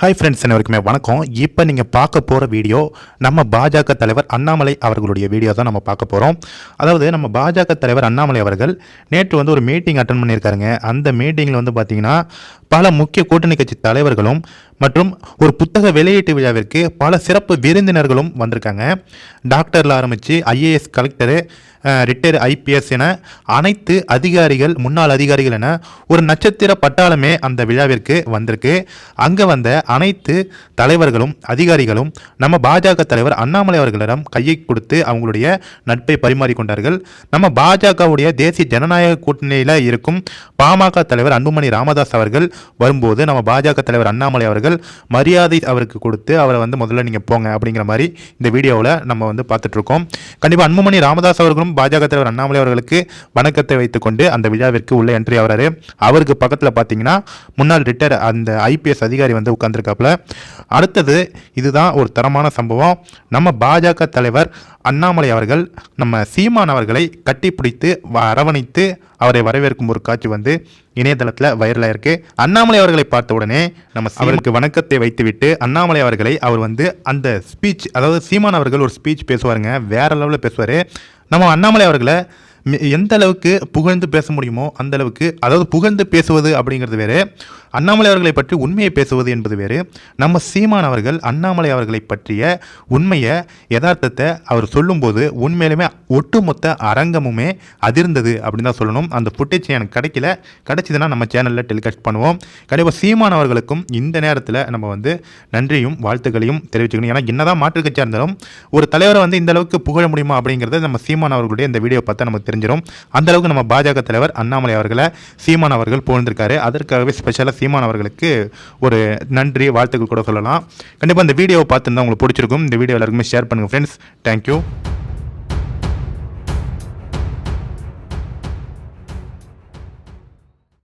Hi friends அனைவருக்குமே வணக்கம். இப்போ நீங்கள் பார்க்க போகிற வீடியோ நம்ம பாஜக தலைவர் அண்ணாமலை அவர்களுடைய வீடியோ தான் நம்ம பார்க்க போகிறோம் அதாவது நம்ம பாஜக தலைவர் அண்ணாமலை அவர்கள் நேற்று வந்து ஒரு மீட்டிங் அட்டன் பண்ணியிருக்காருங்க. அந்த மீட்டிங்கில் வந்து பார்த்திங்கன்னா பல முக்கிய கூட்டணி கட்சி தலைவர்களும் மற்றும் ஒரு புத்தக வெளியீட்டு விழாவிற்கு பல சிறப்பு விருந்தினர்களும் வந்திருக்காங்க. டாக்டரில் ஆரம்பித்து ஐஏஎஸ் கலெக்டரு ரிட்டையர் ஐபிஎஸ் என அனைத்து அதிகாரிகள் முன்னாள் அதிகாரிகள் என ஒரு நட்சத்திர பட்டாளமே அந்த விழாவிற்கு வந்திருக்கு. அங்கே வந்த அனைத்து தலைவர்களும் அதிகாரிகளும் நம்ம பாஜக தலைவர் அண்ணாமலை அவர்களிடம் கையை கொடுத்து அவங்களுடைய நட்பை பரிமாறிக்கொண்டார்கள். நம்ம பாஜகவுடைய தேசிய ஜனநாயக கூட்டணியில் இருக்கும் பாமக தலைவர் அன்புமணி ராமதாஸ் அவர்கள் வரும்போது நம்ம பாஜக தலைவர் அண்ணாமலை அவர்கள் மரியாதை அவருக்கு கொடுத்து அவரை வந்து முதல்ல நீங்கள் போங்க அப்படிங்கிற மாதிரி இந்த வீடியோவில் நம்ம வந்து பார்த்துட்ருக்கோம். கண்டிப்பாக அன்புமணி ராமதாஸ் அவர்களும் பாஜக தலைவர் அண்ணாமலை அவர்களுக்கு வணக்கத்தை வைத்துக்கொண்டு அந்த விழாவிற்கு உள்ள என்ட்ரி ஆகிறாரு. அவருக்கு பக்கத்தில் பார்த்தீங்கன்னா முன்னாள் ரிட்டையர் அந்த ஐபிஎஸ் அதிகாரி வந்து உட்காந்துருக்காப்புல அடுத்தது இதுதான் ஒரு தரமான சம்பவம். நம்ம பாஜக தலைவர் அண்ணாமலை அவர்கள் நம்ம சீமான் அவர்களை கட்டிப்பிடித்து வ- அரவணைத்து அவரை வரவேற்கும் ஒரு காட்சி வந்து இணையதளத்தில் வைரலாக இருக்கு அண்ணாமலை அவர்களை பார்த்த உடனே நம்ம அவருக்கு வணக்கத்தை வைத்துவிட்டு அண்ணாமலை அவர்களை அவர் வந்து அந்த ஸ்பீச் அதாவது சீமான் அவர்கள் ஒரு ஸ்பீச் பேசுவாருங்க வேற லெவலில் பேசுவார். நம்ம அண்ணாமலை அவர்களை எந்த அளவுக்கு புகழ்ந்து பேச முடியுமோ அந்த அளவுக்கு அதாவது புகழ்ந்து பேசுவது அப்படிங்கிறது வேறு அண்ணாமலை அவர்களை பற்றி உண்மையை பேசுவது என்பது வேறு. நம்ம சீமான் அவர்கள் அண்ணாமலை அவர்களை பற்றிய உண்மையை யதார்த்தத்தை அவர் சொல்லும்போது உண்மையிலுமே ஒட்டுமொத்த அரங்கமுமே அதிர்ந்தது அப்படின்னு தான் சொல்லணும். அந்த ஃபுட்டேஜ் எனக்கு கிடைக்கல. கிடைச்சதுன்னா நம்ம சேனலில் டெலிகாஸ்ட் பண்ணுவோம். கண்டிப்பாக சீமான் அவர்களுக்கும் இந்த நேரத்தில் நம்ம வந்து நன்றியும் வாழ்த்துக்களையும் தெரிவிச்சுக்கணும். ஏன்னா என்னதான் மாற்று கட்சியாக இருந்தாலும் ஒரு தலைவரை வந்து இந்த அளவுக்கு புகழ முடியுமா அப்படிங்கிறத நம்ம சீமான் அவர்களுடைய இந்த வீடியோ பார்த்தா நமக்கு தெரிஞ்சிடும் அந்த அளவுக்கு நம்ம பாஜக தலைவர் அண்ணாமலை அவர்களை சீமான் அவர்கள் புகழ்ந்திருக்காரு. அதற்காகவே ஸ்பெஷலாக சீமான் அவர்களுக்கு ஒரு நன்றி வாழ்த்துக்கள் கூட சொல்லலாம். கண்டிப்பாக இந்த வீடியோவை பார்த்துருந்தா உங்களுக்கு பிடிச்சிருக்கும். இந்த வீடியோ எல்லாருக்குமே ஷேர் பண்ணுங்கள் ஃப்ரெண்ட்ஸ் தேங்க்யூ